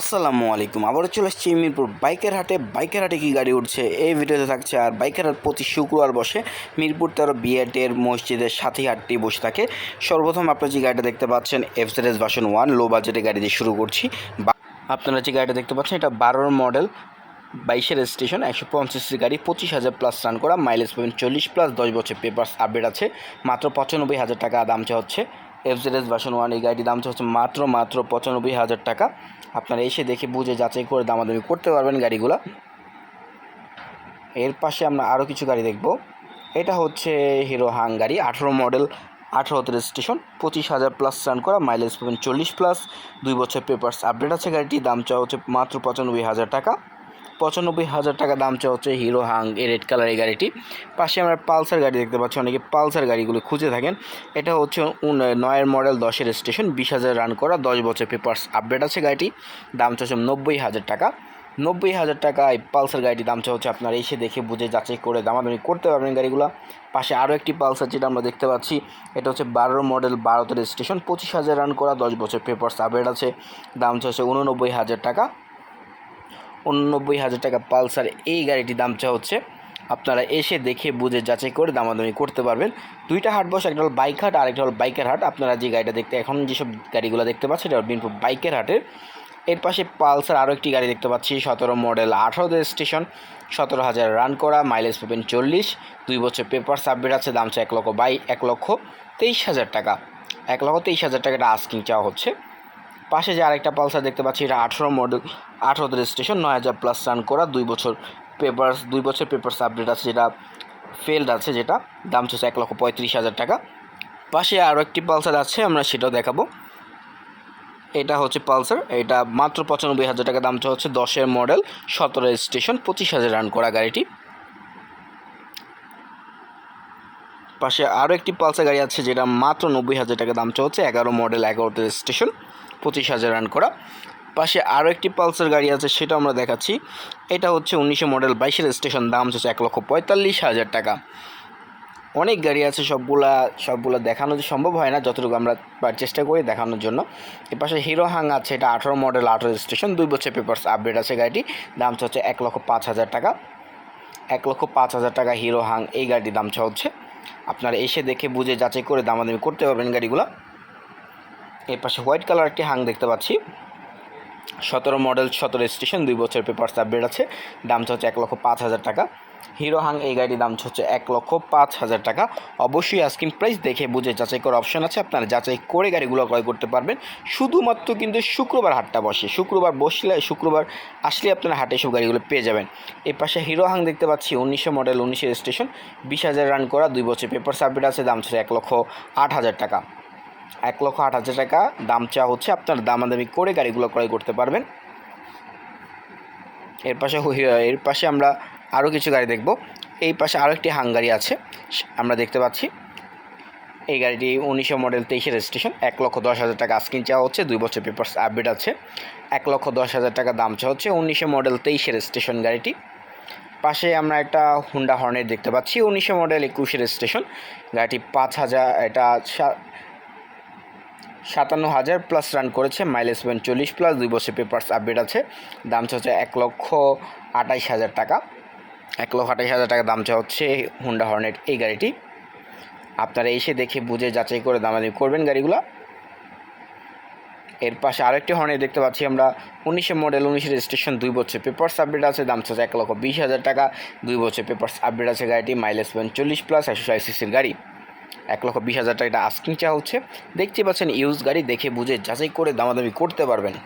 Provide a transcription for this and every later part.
আসসালামু আলাইকুম। আবারও চলে আসছি মিরপুর বাইকের হাটে। বাইকের হাটে কি গাড়ি উঠছে? এই ভিডিওতে থাকছে আর বাইকের হাট প্রতি শুক্রবার বসে মিরপুর তেরো বিএটের মসজিদের সাথে হাটটি বসে থাকে। সর্বপ্রথম আপনারা যে গাড়িটা দেখতে পাচ্ছেন এফজেডএস ভার্সন ওয়ান লো বাজেটের গাড়ি দিয়ে শুরু করছি। আপনারা যে গাড়িটা দেখতে পাচ্ছেন, এটা বারোর মডেল বাইশের স্টেশন একশো পঞ্চাশের গাড়ি, পঁচিশ হাজার প্লাস রান করা মাইলেজ পাবেন চল্লিশ প্লাস দশ বছর পেপার্স আপডেট আছে। মাত্র পঁচানব্বই হাজার টাকা দাম চা হচ্ছে। এফজেডএস ভার্সন ওয়ান এই গাড়ির দাম হচ্ছে মাত্র মাত্র পঁচানব্বই হাজার টাকা। আপনারা এসে দেখে বুঝে যাচাই করে দামাদামি করতে পারবেন গাড়িগুলো। এর পাশে আমরা আরও কিছু গাড়ি দেখব। এটা হচ্ছে হিরো হাং গাড়ি আঠেরো মডেল আঠেরোতে রেজিস্ট্রেশন পঁচিশ হাজার প্লাস রান করা মাইলেজ পাবেন চল্লিশ প্লাস দুই বছর পেপার্স আপডেট আছে গাড়িটি দাম চাওয়া হচ্ছে মাত্র পঁচানব্বই হাজার টাকা। পঁচানব্বই হাজার টাকা দাম চাওয়া হচ্ছে হিরো হাং, এই রেড কালার এই গাড়িটি। পাশে আমরা পালসার গাড়ি দেখতে পাচ্ছি, অনেকে পালসার গাড়িগুলো খুঁজে থাকেন। এটা হচ্ছে নয়ের মডেল দশের স্টেশন, বিশ হাজার রান করা, দশ বছর পেপার্স আপডেট আছে গাড়িটি। দাম চাচ্ছে নব্বই হাজার টাকা। নব্বই হাজার টাকা এই পালসার গাড়িটির দাম হচ্ছে আপনার এসে দেখে বুঝে যাচাই করে দামাদামি করতে পারবেন গাড়িগুলো। পাশে আরও একটি পালসার যেটা আমরা দেখতে পাচ্ছি, এটা হচ্ছে বারো মডেল বারোতে স্টেশন, পঁচিশ হাজার রান করা, দশ বছর পেপার্স আপডেট আছে। দাম হচ্ছে উননব্বই হাজার টাকা। উননব্বই হাজার টাকা পালসার এই গাড়িটির দাম চা হচ্ছে, আপনারা এসে দেখে বুঝে যাচাই করে দামাদামি করতে পারবেন। দুইটা হাট বসে, একটা হল বাইক হাট আর একটা হল বাইকের হাট। আপনারা যে গাড়িটা দেখতে, এখন যেসব গাড়িগুলো দেখতে পাচ্ছেন, এটা বিনপুর বাইকের হাটের। এর পাশে পালসার আরও একটি গাড়ি দেখতে পাচ্ছি, সতেরো মডেল আঠারোতে স্টেশন, সতেরো হাজার রান করা, মাইলেজ পাবেন চল্লিশ। দুই বছর পেপার সাবমিট আছে, দাম চা এক লক্ষ বাই এক লক্ষ তেইশ হাজার টাকা। এক লক্ষ তেইশ হাজার টাকাটা আস্কিং চাওয়া হচ্ছে। পাশে যে আরেকটা পালসার দেখতে পাচ্ছি, এটা আঠেরো মডেল আঠেরোতে রেজিস্ট্রেশন নয় হাজার প্লাস রান করা দুই বছর পেপার্স দুই বছর পেপার্স আপডেট আছে যেটা ফেল্ড আছে, যেটা দাম চলছে এক লক্ষ পঁয়ত্রিশ হাজার টাকা। পাশে আরও একটি পালসার আছে, আমরা সেটাও দেখাবো। এটা হচ্ছে পালসার, এটা মাত্র পঁচানব্বই হাজার টাকা দাম হচ্ছে দশের মডেল সতেরো রেজিস্ট্রেশন পঁচিশ হাজার রান করা গাড়িটি। পাশে আরও একটি পালসার গাড়ি আছে, যেটা মাত্র নব্বই হাজার টাকা দাম হচ্ছে এগারো মডেল এগারোতে স্টেশন পঁচিশ হাজার রান করা। পাশে আরও একটি পালসার গাড়ি আছে সেটা আমরা দেখাচ্ছি। এটা হচ্ছে উনিশশো মডেল বাইশের স্টেশন দাম হচ্ছে এক লক্ষ পঁয়তাল্লিশ হাজার টাকা। অনেক গাড়ি আছে, সবগুলা, সবগুলো দেখানো সম্ভব হয় না, যতটুকু আমরা চেষ্টা করি দেখানোর জন্য। এর পাশে হিরো হাং আছে, এটা আঠারো মডেল আঠারো স্টেশন দুই বছর পেপার্স আপডেট আছে গাড়িটি। দাম হচ্ছে এক লক্ষ পাঁচ হাজার টাকা। এক লক্ষ পাঁচ হাজার টাকা হিরো হাং, এই গাড়িটির দাম হচ্ছে আপনারা এসে দেখে বুঝে যাচাই করে দামাদামি করতে পারবেন গাড়িগুলো। এর পাশে হোয়াইট কালার একটি হাং দেখতে পাচ্ছি। সতেরো মডেল, সতেরো স্টেশন, দুই বছর পেপার আপডেট আছে। দাম হচ্ছে এক লক্ষ পাঁচ হাজার টাকা। হিরো হাং এই গাড়ির দাম হচ্ছে এক লক্ষ পাঁচ হাজার টাকা। অবশ্যই আস্কিং প্রাইস দেখে বুঝে যাচাই করার অপশন আছে। আপনারা যাচাই করে গাড়িগুলো ক্রয় করতে পারবেন। শুধুমাত্র কিন্তু শুক্রবার হাটটা বসে। শুক্রবার বসলে, শুক্রবার আসলে আপনারা হাটে সব গাড়িগুলো পেয়ে যাবেন। এর পাশে হিরো হাং দেখতে পাচ্ছি, উনিশশো মডেল উনিশের স্টেশন, বিশ হাজার রান করা, দুই বছর পেপার আপডেট আছে, দাম হচ্ছে এক লক্ষ আট হাজার টাকা। এক লক্ষ আট হাজার টাকা। দাম চা হচ্ছে আপনার দামাদামি করে গাড়িগুলো ক্রয় করতে পারবেন। এর পাশে এর পাশে আমরা আরও কিছু গাড়ি দেখব। এই পাশে আরও একটি হাঙ্গারি আছে। আমরা দেখতে পাচ্ছি। এই গাড়িটি উনিশশো মডেল তেইশের স্টেশন এক লক্ষ দশ হাজার টাকা আস্কিন চাওয়া হচ্ছে। দুই বছর পেপার আপডেট আছে। এক লক্ষ দশ হাজার টাকা দাম চাওয়া হচ্ছে উনিশশো মডেল তেইশের স্টেশন গাড়িটি। পাশে আমরা একটা হুন্ডা হর্নেট দেখতে পাচ্ছি। উনিশশো মডেল একুশের স্টেশন গাড়িটি পাঁচ হাজার, এটা সাতান্ন হাজার প্লাস রান করেছে মাইলেজ পেন চল্লিশ প্লাস দুই বছর পেপার্স আপডেট আছে। দাম হচ্ছে এক লক্ষ আঠাইশ হাজার টাকা। এক লক্ষ আঠাইশ হাজার টাকা দাম চা হচ্ছে হুন্ডা হর্নেট এই গাড়িটি। আপনারা এসে দেখে বুঝে যাচাই করে দামাদামি করবেন গাড়িগুলো। এর পাশে আরেকটি হর্নেট দেখতে পাচ্ছি আমরা, উনিশে মডেল উনিশের স্টেশন দুই বছর পেপার্স আপডেট আছে, দাম হচ্ছে এক লক্ষ বিশ হাজার টাকা, দুই বছর পেপার্স আপডেট আছে গাড়িটি মাইলেজ পেন চল্লিশ প্লাস একশো সিসির গাড়ি। এক লক্ষ বিশ হাজার টাকা। এটা আস্কিং চা হচ্ছে। দেখতে পাচ্ছেন ইউজ গাড়ি দেখে বুঝে যাচাই করে দামাদামি করতে পারবেন।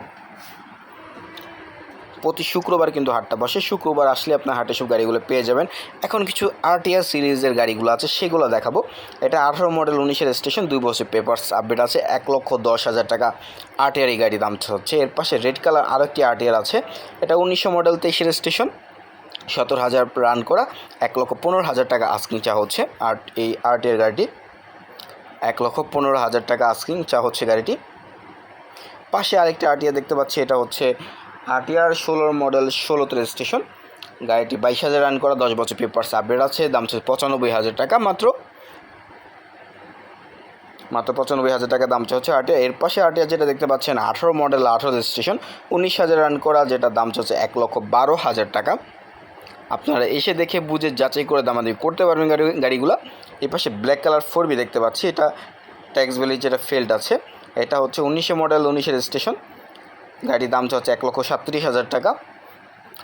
প্রতি শুক্রবার কিন্তু হাটটা বসে। শুক্রবার আসলে আপনার হাটে সব গাড়িগুলো পেয়ে যাবেন। এখন কিছু আরটিআর সিরিজের গাড়িগুলো আছে, সেগুলো দেখাবো। এটা আঠারো মডেল, উনিশের স্টেশন দুই বছর পেপার্স আপডেট আছে। এক লক্ষ দশ হাজার টাকা আরটিআর এই গাড়ি দাম হচ্ছে। এর পাশে রেড কালার আরও একটি আরটিআর আছে। এটা উনিশশো মডেল, তেইশের স্টেশন সতেরো হাজার রান করা। এক লক্ষ পনেরো হাজার টাকা আস্কিং চা হচ্ছে। আর এই আরটিআর গাড়িটি এক লক্ষ পনেরো হাজার টাকা আস্কিং চা হচ্ছে গাড়িটি। পাশে আরেকটি আরটিআর দেখতে পাচ্ছি, এটা হচ্ছে আরটিআর ষোলোর মডেল ষোলোতে স্টেশন। গাড়িটি বাইশ হাজার রান করা, দশ বছর পেপার আপডেট আছে, দাম হচ্ছে পঁচানব্বই হাজার টাকা মাত্র। মাত্র পঁচানব্বই হাজার টাকা, দাম হচ্ছে আরটিআর এর পাশে আরটিআর যেটা দেখতে পাচ্ছেন, আঠারো মডেল, আঠারো রেজিস্ট্রেশন উনিশ হাজার রান করা যেটা দাম হচ্ছে এক লক্ষ বারো হাজার টাকা। আপনারা এসে দেখে বুঝে যাচাই করে দামাদামি করতে পারবেন গাড়ি, গাড়িগুলো। এই পাশে ব্ল্যাক কালার ফোর বি দেখতে পাচ্ছি। এটা ট্যাক্স ভ্যালি যেটা ফেল্ড আছে, এটা হচ্ছে উনিশে মডেল উনিশের রেজিস্ট্রেশন গাড়ির দাম হচ্ছে এক লক্ষ সাতত্রিশ হাজার টাকা।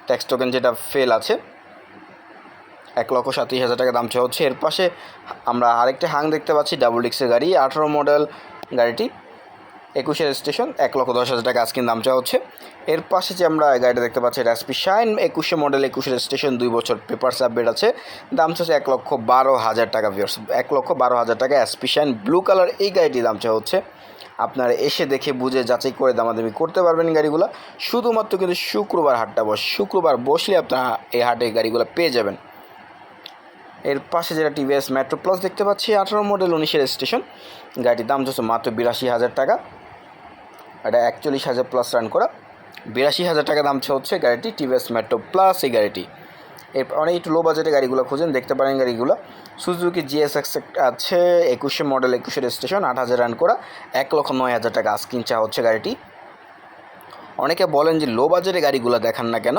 ট্যাক্স টোকেন যেটা ফেল আছে, এক লক্ষ সাতত্রিশ হাজার টাকা দাম চাওয়া হচ্ছে। এর পাশে আমরা আরেকটা হাং দেখতে পাচ্ছি ডাবল ডিক্সের গাড়ি, আঠারো মডেল গাড়িটি। একুশের স্টেশন এক লক্ষ দশ হাজার টাকা আজকের দাম চাওয়া হচ্ছে। এর পাশে যে আমরা গাড়িটা দেখতে পাচ্ছি, এটা এসপি শাইন, একুশে মডেল একুশের স্টেশন দুই বছর পেপার আপডেট আছে। দাম চাচ্ছে এক লক্ষ বারো হাজার টাকা ভিউর্স এক লক্ষ বারো হাজার টাকা এসপি শাইন ব্লু কালার এই গাড়িটির দাম চাওয়া হচ্ছে। আপনারা এসে দেখে বুঝে যাচাই করে দামাদামি করতে পারবেন গাড়িগুলো। শুধুমাত্র কিন্তু শুক্রবার হাটটা বস, শুক্রবার বসলে আপনারা এই হাটে গাড়িগুলো পেয়ে যাবেন। এর পাশে যেটা টিভিএস মেট্রো প্লাস দেখতে পাচ্ছি, আঠারো মডেল উনিশের স্টেশন গাড়িটির দাম হচ্ছে মাত্র বিরাশি হাজার টাকা। এটা একচল্লিশ হাজার প্লাস রান করা। বিরাশি হাজার টাকা দাম হচ্ছে গাড়িটি টিভিএস মেট্রো প্লাস এই গাড়িটি। এর অনেক একটু লো বাজেটে গাড়িগুলো খুঁজেন, দেখতে পারেন গাড়িগুলো। সুজুকি জিএসএক্স আছে, একুশে মডেল একুশের স্টেশন আট হাজার রান করা। এক লক্ষ নয় হাজার টাকা আস্কিন চা হচ্ছে গাড়িটি। অনেকে বলেন যে লো বাজেটে গাড়িগুলো দেখান না কেন?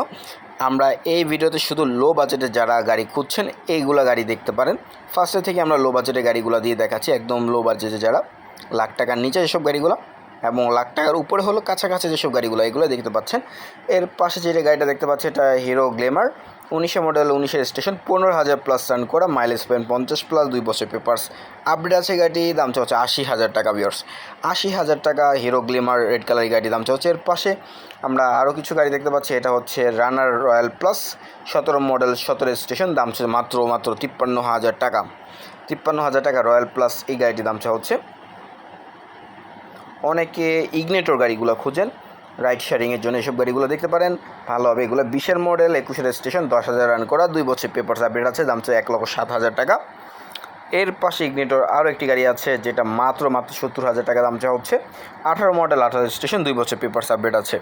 আমরা এই ভিডিওতে শুধু লো বাজেটে যারা গাড়ি খুঁজছেন, এইগুলো গাড়ি দেখতে পারেন। ফার্স্টে থেকে আমরা লো বাজেটে গাড়িগুলো দিয়ে দেখাচ্ছি, একদম লো বাজেটে যারা। লাখ টাকার নিচে এসব গাড়িগুলো। এবং লাখ টাকার উপরে হলো কাছাকাছি যেসব গাড়িগুলো এগুলো দেখতে পাচ্ছেন। এর পাশে যে গাড়িটা দেখতে পাচ্ছি, এটা হিরো গ্লেমার উনিশে মডেল উনিশের স্টেশন পনেরো হাজার প্লাস রান করা মাইলেজ পেন পঞ্চাশ প্লাস দুই বছর পেপার্স আপডেট আছে গাড়ি দাম হচ্ছে আশি হাজার টাকা বিয়ার্স আশি হাজার টাকা হিরো গ্লেমার রেড কালার গাড়ি দাম হচ্ছে। এর পাশে আমরা আরও কিছু গাড়ি দেখতে পাচ্ছি, এটা হচ্ছে রানার রয়্যাল প্লাস সতেরো মডেল সতেরো স্টেশন দাম হচ্ছে মাত্র মাত্র তিপ্পান্ন হাজার টাকা। তিপ্পান্ন হাজার টাকা রয়্যাল প্লাস এই গাড়িটির দাম চা হচ্ছে। অনেকে ইগনেটর গাড়িগুলো খুঁজেন রাইড শেয়ারিংয়ের জন্য এসব গাড়িগুলো দেখতে পারেন। ভালো হবে এগুলো বিশের মডেল একুশের স্টেশন দশ হাজার রান করা, দুই বছর পেপার আপডেট আছে, দাম চাই এক লক্ষ সাত হাজার টাকা। এর পাশে ইগনেটর আরও একটি গাড়ি আছে, যেটা মাত্র মাত্র সত্তর হাজার টাকা দাম চাওয়া হচ্ছে। আঠারো মডেল আঠারো স্টেশন দুই বছর পেপার আপডেট আছে।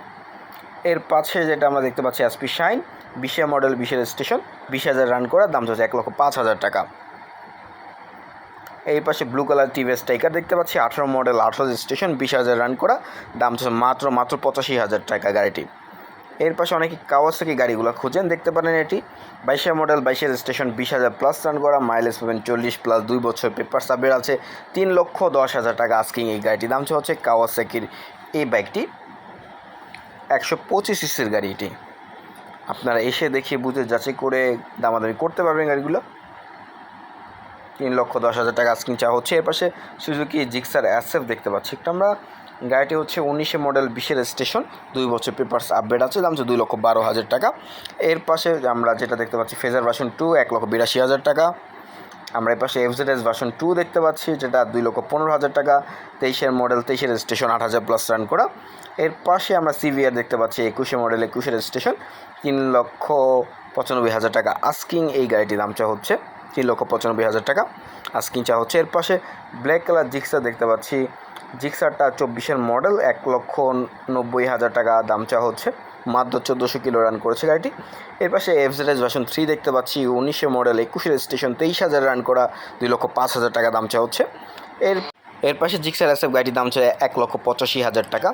এর পাশে যেটা আমরা দেখতে পাচ্ছি এসপি শাইন বিশে মডেল বিশের স্টেশন বিশ হাজার রান করা, দাম চাচ্ছে এক লক্ষ পাঁচ হাজার টাকা। এই পাশে ব্লু কালার টিভিএস টাইকার দেখতে পাচ্ছি, আঠারো মডেল আঠারো স্টেশন বিশ হাজার রান করা, দাম মাত্র মাত্র পঁচাশি হাজার টাকা গাড়িটি। এর পাশে অনেকে কাওয়াসাকি গাড়িগুলো খুঁজেন, দেখতে পারেন এটি। বাইশে মডেল বাইশের স্টেশন বিশ হাজার প্লাস রান করা মাইলেজ পাবেন চল্লিশ প্লাস দুই বছর পেপার সাবের আছে, তিন লক্ষ দশ হাজার টাকা আস্কিং এই গাড়িটির দাম হচ্ছে কাওয়াসাকির এই বাইকটি একশো পঁচিশ সিসির গাড়ি এটি আপনারা এসে দেখে বুঝে যাচাই করে দামাদামি করতে পারবেন গাড়িগুলো। তিন লক্ষ দশ হাজার টাকা আজকিং চা হচ্ছে। এর পাশে সুজুকি জিক্সার অ্যাসেফ দেখতে পাচ্ছি। একটা আমরা গাড়িটি হচ্ছে উনিশে মডেল বিশের স্টেশন। দুই বছর পেপার্স আপডেট আছে, দাম হচ্ছে দুই লক্ষ বারো হাজার টাকা। এর পাশে আমরা যেটা দেখতে পাচ্ছি ফেজার ভার্সন টু এক লক্ষ বিরাশি হাজার টাকা। আমরা এর পাশে এফজেড এস ভার্সন টু দেখতে পাচ্ছি, যেটা দুই লক্ষ পনেরো হাজার টাকা। তেইশের মডেল, তেইশের স্টেশন, আট হাজার প্লাস রান করা। এর পাশে আমরা সিভিআর দেখতে পাচ্ছি, একুশে মডেল, একুশের স্টেশন। তিন লক্ষ পঁচানব্বই হাজার টাকা আস্কিং এই গাড়িটির দামটা হচ্ছে। তিন লক্ষ পঁচানব্বই হাজার টাকা। আস্কিং চা হচ্ছে এর পাশে। ব্ল্যাক কালার জিক্সার দেখতে পাচ্ছি। জিক্সারটা চব্বিশের মডেল এক লক্ষ নব্বই হাজার টাকা দাম চা হচ্ছে। মাত্র চোদ্দোশো কিলো রান করেছে গাড়িটি। এর পাশে এফজেডএস ভার্সন থ্রি দেখতে পাচ্ছি। উনিশে মডেল একুশের স্টেশন তেইশ হাজার রান করা দুই লক্ষ পাঁচ হাজার টাকা দাম চা হচ্ছে। এর এর পাশে জিক্সার এসএফ গাড়িটির দাম হচ্ছে এক লক্ষ পঁচাশি হাজার টাকা।